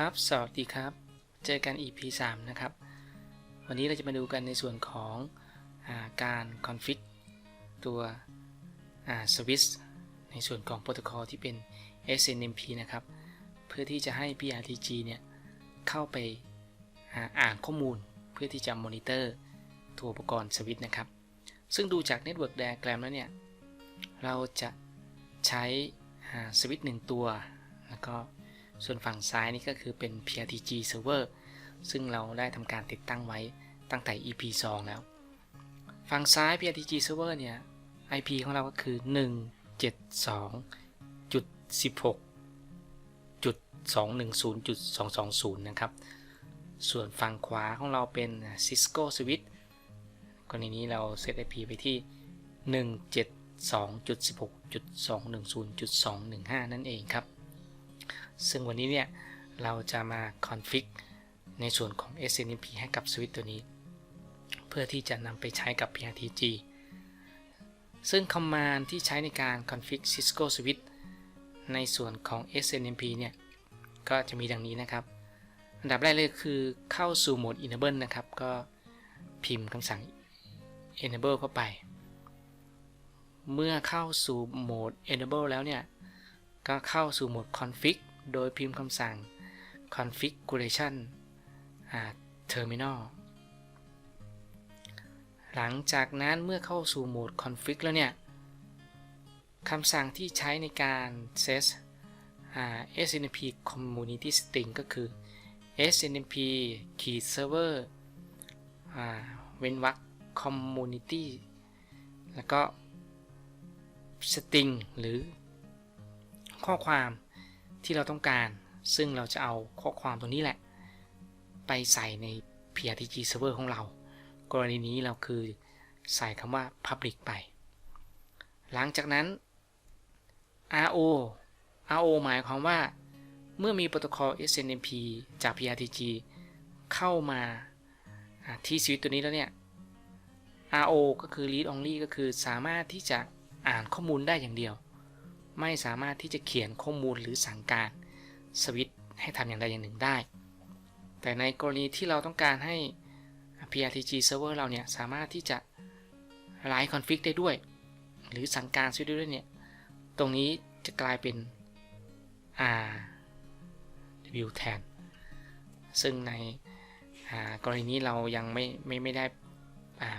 ครับ สวัสดีครับ เจอกัน EP 3 นะครับ วันนี้เราจะมาดูกันในส่วนของอาการคอนฟิกตัวสวิสในส่วนของโปรโตคอลที่เป็น SNMP นะครับ เพื่อที่จะให้ PRTG เนี่ย เข้าไปอ่านข้อมูลเพื่อที่จะมอนิเตอร์ตัวอุปกรณ์สวิตนะครับ ซึ่งดูจาก Network Diagram แล้วเนี่ย เราจะใช้สวิตหนึ่งตัว แล้วก็ ส่วนฝั่งซ้ายนี่ก็คือเป็น PRTG server ซึ่งเราได้ทำการติดตั้งไว้ตั้งแต่ EP 2 แล้ว ฝั่งซ้าย PRTG server เนี่ย IP ของเราก็คือ 172.16.210.220 นะครับ ส่วนฝั่งขวาของเราเป็น Cisco Switch กรณีนี้เราเซต IP ไปที่ 172.16.210.215 นั่นเองครับ ซึ่งวันนี้เนี่ยเราจะมาคอนฟิกในส่วนของ SNMP ให้กับสวิตตัวนี้ เพื่อที่จะนำไปใช้กับ PRTG ซึ่งคอมมานด์ที่ใช้ในการคอนฟิก Cisco Switch ในส่วนของ SNMP เนี่ย ก็จะมีดังนี้นะครับ อันดับแรกเลยคือเข้าสู่โหมด Enable นะครับ ก็พิมพ์คำสั่ง Enable เข้าไป เมื่อเข้าสู่โหมด Enable แล้วเนี่ย ก็เข้าสู่โหมด Config โดยพิมพ์คำสั่ง configuration terminal หลังจากนั้นเมื่อเข้าสู่โหมด config แล้วเนี่ยคำสั่งที่ใช้ในการ set snmp community string ก็คือ snmp key server เว้นวรรค community แล้วก็ string หรือข้อความ ที่เราต้องการ ซึ่งเราจะเอาข้อความตรงนี้แหละ ไปใส่ใน PRTG server ของเรา กรณีนี้เราคือใส่คำว่า public ไป หลังจากนั้น RO RO หมายความว่า เมื่อมีโปรโตคอล SNMP จาก PRTG เข้ามาที่สวิตตัวนี้แล้วเนี่ย RO ก็คือ read only ก็คือสามารถที่จะอ่านข้อมูลได้อย่างเดียว ไม่สามารถที่จะเขียนข้อมูลหรือสั่งการสวิตให้ทำอย่างใดอย่างหนึ่งได้ แต่ในกรณีที่เราต้องการให้ PRTG server เราเนี่ยสามารถที่จะไลฟ์คอนฟิกได้ด้วย หรือสั่งการสวิตด้วยเนี่ย ตรงนี้จะกลายเป็น R W แทน ซึ่งในกรณีนี้เรายังไม่ไม่ไม่ได้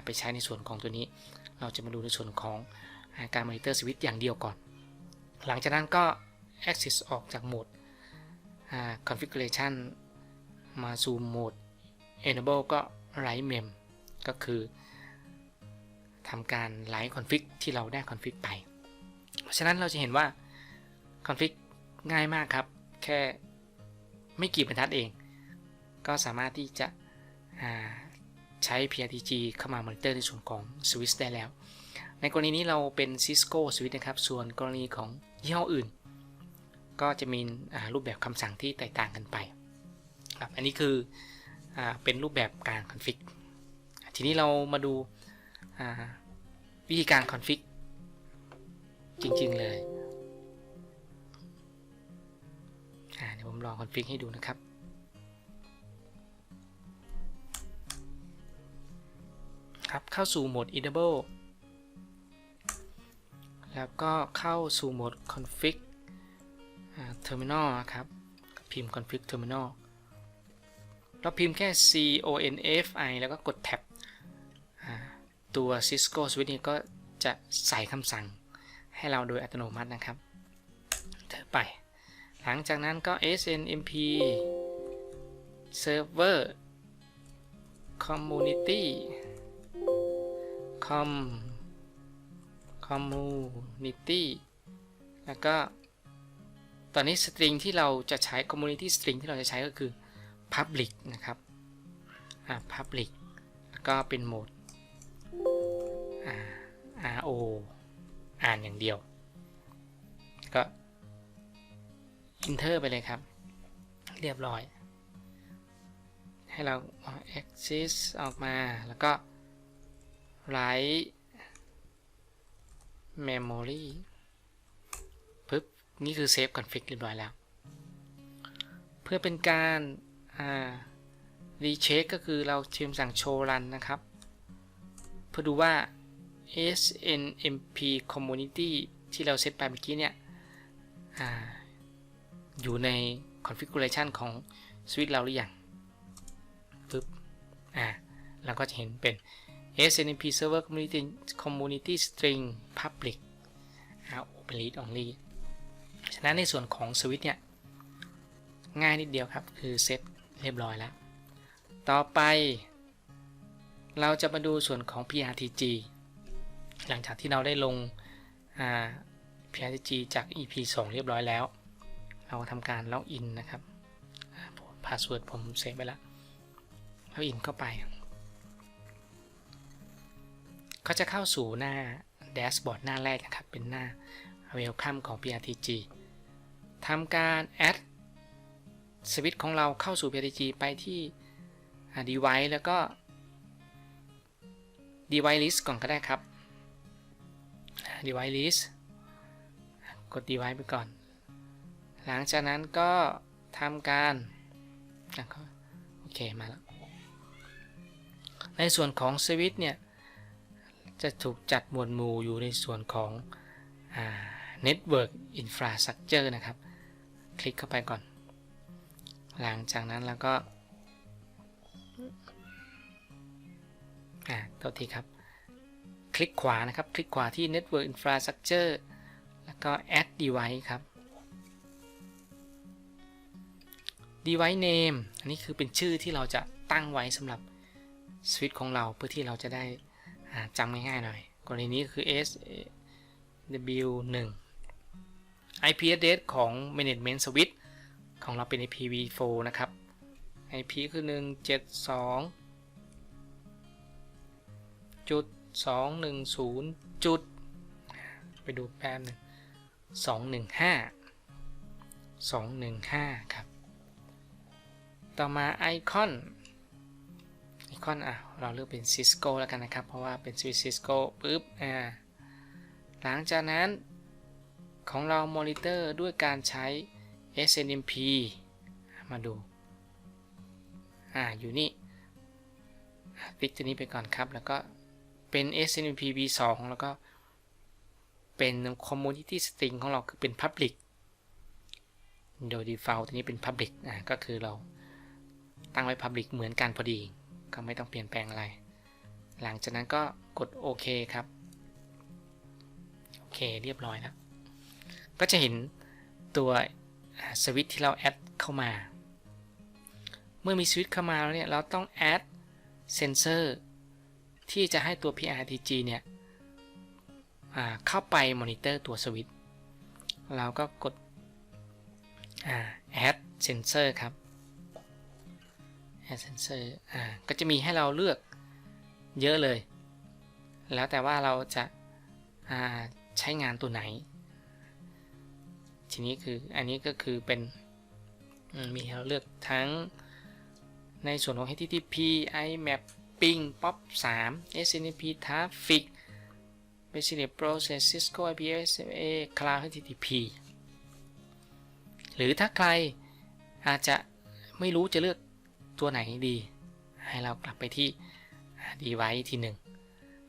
ไปใช้ในส่วนของตัวนี้ เราจะมาดูในส่วนของการมอนิเตอร์สวิตอย่างเดียวก่อน หลังจากนั้นก็ access ออกจากโหมด configuration มาสู่โหมด enable ก็ write mem ก็คือทำการ write config ที่เราได้ config ไป เพราะฉะนั้นเราจะเห็นว่า config ง่ายมากครับ แค่ไม่กี่บรรทัดเอง ก็สามารถที่จะใช้ PRTG เข้ามา มอนิเตอร์ในส่วนของ Switch ได้แล้ว ในกรณีนี้เราเป็น Cisco Switch นะครับ ส่วนกรณีของ ยี่ห้ออื่น ก็จะมีรูปแบบคำสั่งที่แตกต่างกันไปครับอันนี้คืออเป็นรูปแบบการคอนฟิกทีนี้เรามาดูวิธีการคอนฟิกจริงๆเลยเดี๋ยวผมลองคอนฟิกให้ดูนะครับครับเข้าสู่โหมด enable แล้วก็เข้าสู่โหมด config terminal ครับ พิมพ์ config terminal เราพิมพ์แค่ confi แล้วก็กดแท็บตัว Cisco Switch นี่ก็จะใส่คำสั่งให้เราโดยอัตโนมัตินะครับเธอไป หลังจากนั้นก็ snmp server community com community แล้วก็ ตอนนี้สตริงที่เราจะใช้ community string ที่เราจะใช้ก็คือ public นะครับ public แล้วก็เป็นโหมด RO อ่านอย่างเดียว ก็ enter ไปเลยครับ เรียบร้อย ให้เรา access ออกมาแล้วก็ write memory ปึ๊บ นี่คือ save config เรียบร้อยแล้ว เพื่อเป็นการรีเช็คก็คือเราเชิมสั่งโชว์รันนะครับ เพื่อดูว่า SNMP Community ที่เราเซตไปเมื่อกี้เนี่ยออยู่ใน configuration ของสวิตเราหรือยังปึ๊บ อ่าเราก็จะเห็นเป็น SNMP Server Community Community String Public Open Read Only ฉะนั้นในส่วนของสวิตเนี่ยง่ายนิดเดียวครับ คือเซตเรียบร้อยแล้ว ต่อไป เราจะมาดูส่วนของ PRTG หลังจากที่เราได้ลง PRTG จาก EP 2 เรียบร้อยแล้ว เราทำการล็อกอินนะครับพาสเวิร์ดผมเซฟไปแล้วล็อกอินเข้าไป ก็จะเข้าสู่หน้าแดชบอร์ดหน้าแรกนะครับ เป็นหน้า Welcome ของ PRTG ทำการ add สวิตช์ของเราเข้าสู่ PRTG ไปที่ device แล้วก็ device list ก่อนก็ได้ครับ device list กด device ไปก่อน หลังจากนั้นก็ทำการโอเคมาแล้ว ในส่วนของสวิตช์เนี่ย จะถูกจัดหมวดหมู่อยู่ในส่วนของ Network Infrastructure นะครับ คลิกเข้าไปก่อน หลังจากนั้นแล้วก็อ่าตัวทีครับ คลิกขวานะครับ คลิกขวาที่ Network Infrastructure แล้วก็ Add Device ครับ Device Name อันนี้คือเป็นชื่อที่เราจะตั้งไว้สำหรับสวิตช์ของเราเพื่อที่เราจะได้ จำง่ายๆหน่อย กรณีนี้คือ S W 1 IP address ของ Management Switch ของเราเป็น IPv4 นะครับ IP คือ 172จุด210 จุด ไปดูแป๊บหนึ่ง215 215 ครับ ต่อมาไอคอน คอนอะเราเลือกเป็น Cisco แล้วกันนะครับ เพราะว่าเป็น Switch Cisco ปุ๊บอ่าหลังจากนั้นของเรามอนิเตอร์ด้วยการใช้ SNMP มาดูอ่าอยู่นี่ติ๊กตัวนี้ไปก่อนครับ แล้วก็เป็น SNMP v2 แล้วก็เป็น Community String ของเราคือเป็น Public โดย default ตัวนี้เป็น Public อ่าก็คือเราตั้งไว้ Public เหมือนกันพอดี ก็ไม่ต้องเปลี่ยนแปลงอะไร หลังจากนั้นก็กดโอเคครับโอเคเรียบร้อยแล้ว ก็จะเห็นตัวสวิตที่เราแอดเข้ามา เมื่อมีสวิตเข้ามาแล้วเนี่ยเราต้องแอดเซนเซอร์ที่จะให้ตัว PRTG เนี่ยเข้าไปมอนิเตอร์ตัวสวิตเราก็กด add sensor ครับ add sensor ก็จะมีให้เราเลือกเยอะเลย แล้วแต่ว่าเราจะใช้งานตัวไหน ทีนี้คืออันนี้ก็คือเป็นมีให้เราเลือกทั้งในส่วนของ HTTP IMAP Ping POP 3 SNMP Traffic Basic Process Cisco IPSA Cloud HTTP หรือถ้าใครอาจจะไม่รู้จะเลือก ตัวไหนดี ให้เรากลับไปที่ device ทีหนึ่ง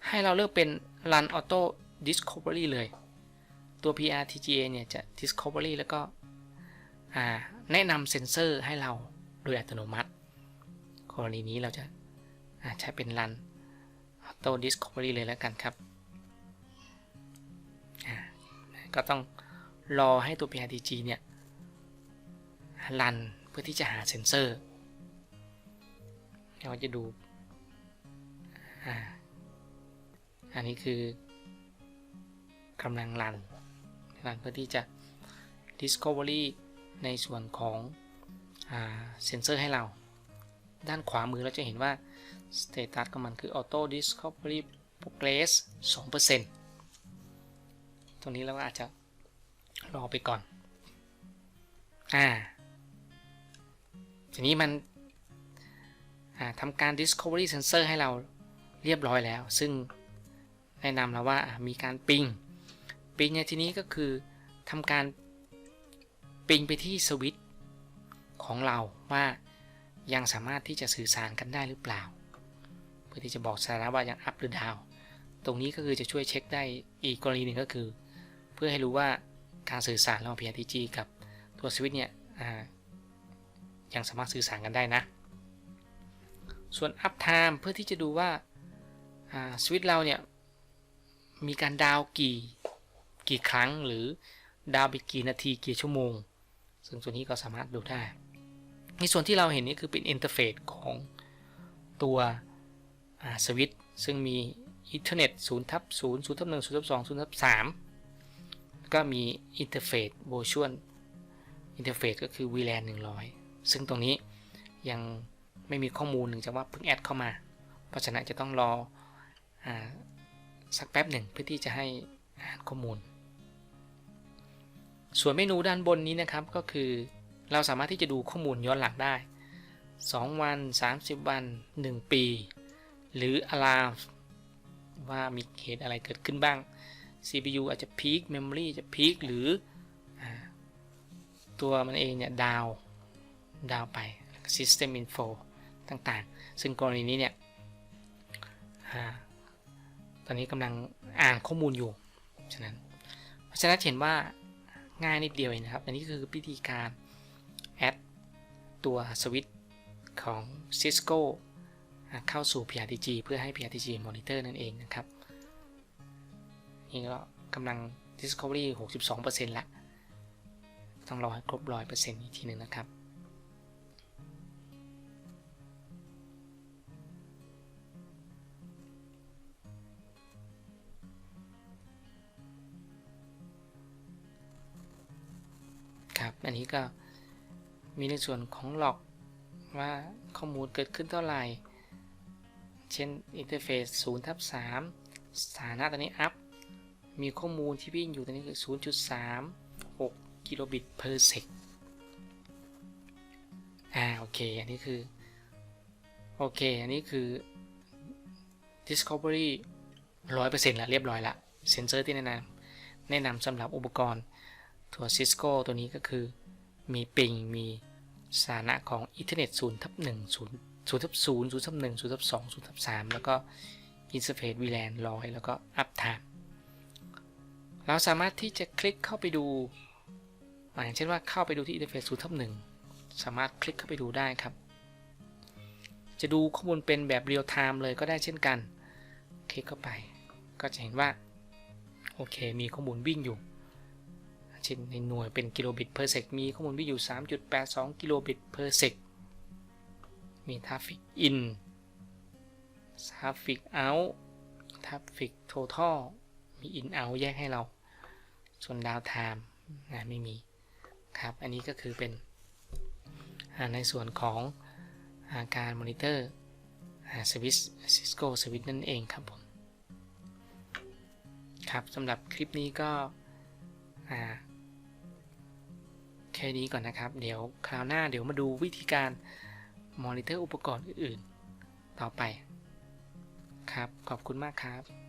ให้เราเลือกเป็น run auto discovery เลย ตัว PRTGA เนี่ยจะ discovery แล้วก็แนะนำเซนเซอร์ให้เราโดยอัตโนมัติ กรณีนี้เราจะใช้เป็น run auto discovery เลยแล้วกันครับ ก็ต้องรอให้ตัว PRTG เนี่ยรันเพื่อที่จะหาเซนเซอร์ เราจะดู อันนี้คือกำลังรันรันเพื่อที่จะ Discovery ในส่วนของเซนเซอร์ให้เรา ด้านขวามือเราจะเห็นว่า Status ของมันคือ Auto Discovery Progress 2%ตรงนี้เราอาจจะรอไปก่อน อ่า ทีนี้มัน ทำการ Discovery Sensor ให้เราเรียบร้อยแล้ว ซึ่งแนะนำเราว่ามีการปิงปิงในที่นี้ก็คือทำการปิงไปที่สวิตช์ของเราว่ายังสามารถที่จะสื่อสารกันได้หรือเปล่า เพื่อที่จะบอกสถานะว่ายัง up หรือ down ตรงนี้ก็คือจะช่วยเช็คได้อีกกรณีหนึ่งก็คือ เพื่อให้รู้ว่าการสื่อสารระหว่าง PRTG กับตัวสวิตช์เนี่ยยังสามารถสื่อสารกันได้นะ ส่วน up time เพื่อที่จะดูว่าสวิตช์เราเนี่ย มีการดาวกี่กี่ครั้งหรือดาวไปกี่นาทีกี่ชั่วโมง ซึ่งส่วนนี้ก็สามารถดูได้ในส่วนที่เราเห็นนี่คือเป็นอินเทอร์เฟซของตัวสวิตช์ซึ่งมีอินเทอร์เน็ต0ทับ0 0ทับ1 0ทับ2 0ทับ3ก็มีอินเทอร์เฟซ virtual อินเทอร์เฟซก็คือ VLAN 100 ซึ่งตรงนี้ยัง ไม่มีข้อมูลหนึ่งจากว่าเพิ่งแอดเข้ามา เพราะฉะนั้นจะต้องรออสักแป๊บหนึ่งเพื่อที่จะให้อ่านข้อมูล ส่วนเมนูด้านบนนี้นะครับก็คือเราสามารถที่จะดูข้อมูลย้อนหลังได้ 2 วัน 30 วัน 1 ปี หรือ alarm ว่ามีเหตุอะไรเกิดขึ้นบ้าง CPU อาจจะพีค Memory จะพีค หรืออตัวมันเองเนี่ยดาวดาวไป System Info ต่างๆ ซึ่งกรณีนี้เนี่ยตอนนี้กำลังอ่านข้อมูลอยู่ ฉะนั้น เพราะฉะนั้นเห็นว่าง่ายนิดเดียวเองนะครับ อันนี้คือวิธีการแอดตัวสวิตช์ของ Cisco เข้าสู่ PRTG เพื่อให้ PRTG Monitor นั่นเองนะครับ นี่ก็กำลัง Discovery 62%ละ ต้องรอให้ครบ 100%อีกทีหนึ่งนะครับ ครับ อันนี้ก็มีในส่วนของหลอกว่าข้อมูลเกิดขึ้นเท่าไหร่ เช่นอินเทอร์เฟซ0ทับ3สถานะตอนนี้อัพ มีข้อมูลที่วิ่งอยู่ตอนนี้คือ 0.36 กิโลบิต per sec อ่า โอเค อันนี้คือ โอเค อันนี้คือ Discovery 100%แล้วเรียบร้อยละ เซนเซอร์ที่แนะนำแนะนำสำหรับอุปกรณ์ ตัว Cisco ตัวนี้ก็คือ มีปิงมีสถานะของ Ethernet 0ทับ1 0 0ทับ0 0ทับ1 0ทับ2 0ทับ3แล้วก็ Interface VLAN 100 แล้วก็ Uptime เราสามารถที่จะคลิกเข้าไปดู อย่างเช่นว่าเข้าไปดูที่ Interface 0ทับ1สามารถคลิกเข้าไปดูได้ครับ จะดูข้อมูลเป็นแบบ Real Time เลยก็ได้เช่นกัน คลิกเข้าไป ก็จะเห็นว่า โอเค มีข้อมูลวิ่งอยู่ เช่นในหน่วยเป็นกิโลบิต per sec มีข้อมูลวิ่อยู่ 3.82 กิโลบิต per sec มี traffic in traffic out traffic total มี in out แยกให้เรา ส่วน down time นะไม่มีครับ อันนี้ก็คือเป็นในส่วนของาการมอนิเตอร์สวิสซิสโกสวิตนั่นเองครับผม ครับสำหรับคลิปนี้ก็ แค่นี้ก่อนนะครับ เดี๋ยวคราวหน้าเดี๋ยวมาดูวิธีการมอนิเตอร์อุปกรณ์อื่นๆ ต่อไป ครับ ขอบคุณมากครับ